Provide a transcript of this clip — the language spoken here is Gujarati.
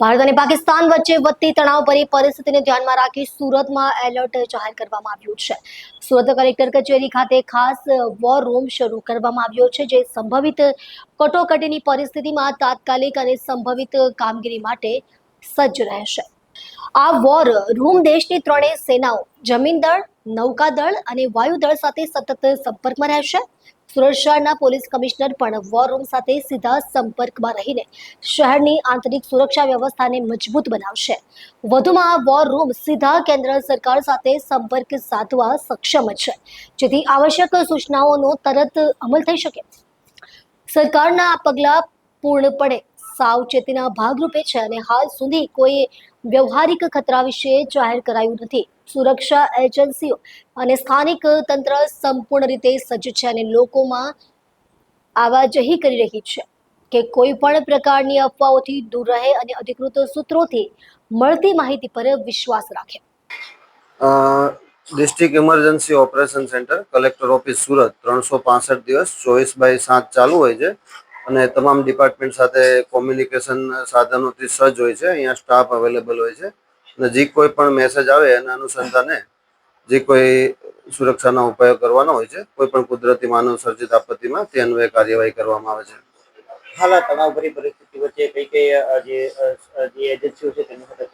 ભારત અને પાકિસ્તાન વચ્ચે વધતી તણાવભરી પરિસ્થિતિને ધ્યાનમાં રાખી સુરતમાં એલર્ટ જાહેર કરવામાં આવ્યું છે. સુરત કલેક્ટર કચેરી ખાતે ખાસ વોર રૂમ શરૂ કરવામાં આવ્યો છે, જે સંભવિત કટોકટીની પરિસ્થિતિમાં તાત્કાલિક અને સંભવિત કામગીરી માટે સજ્જ રહેશે. આ વોર રૂમ દેશની ત્રણેય સેનાઓ, જમીન દળ નૌકાદળ અને વાયુદળ સાથે સતત સંપર્કમાં રહેશે. શહેરના પોલીસ કમિશનર પણ વોર રૂમ સાથે સીધા સંપર્કમાં રહીને શહેરની આંતરિક સુરક્ષા વ્યવસ્થાને મજબૂત બનાવશે. વધુમાં વોર રૂમ સીધા કેન્દ્ર સરકાર સાથે સંપર્ક સાધવા સક્ષમ છે. જેથી આવશ્યક સૂચનાઓનો તરત અમલ થઈ શકે. સરકારના આ પગલાં પૂર્ણપણે સાવચેતીના ભાગરૂપે છે અને હાલ સુધી કોઈ વ્યવહારિક ખતરા વિશે જાહેર કરાયું નથી. સુરક્ષા એજન્સીઓ અને સ્થાનિક તંત્ર સંપૂર્ણ રીતે સજ્જ છે અને લોકોમાં આવાજહી કરી રહી છે કે કોઈ પણ પ્રકારની અફવાઓથી દૂર રહે અને અધિકૃત સૂત્રોથી મળતી માહિતી પર વિશ્વાસ રાખે. District emergency operation centre, collector office Surat, ત્રણસો દિવસ, ચોવીસ બાય સાત ચાલુ હોય છે. અને તમામ ડિપાર્ટમેન્ટ સાથે કોમ્યુનિકેશન સાધનોથી સજ્જ હોય છે. અહીંયા સ્ટાફ અવેલેબલ હોય છે. અને જે કોઈ પણ મેસેજ આવે એના અનુસંધાને જે કોઈ સુરક્ષાનો ઉપાયો કરવાનો હોય છે, કોઈ પણ કુદરતી માનવ સર્જિત આપત્તિમાં તે અન્વયે કાર્યવાહી કરવામાં આવે છે. હાલ તણાવભરી પરિસ્થિતિ વચ્ચે કઈ કઈ જે એજન્સીઓ છે તેની સાથે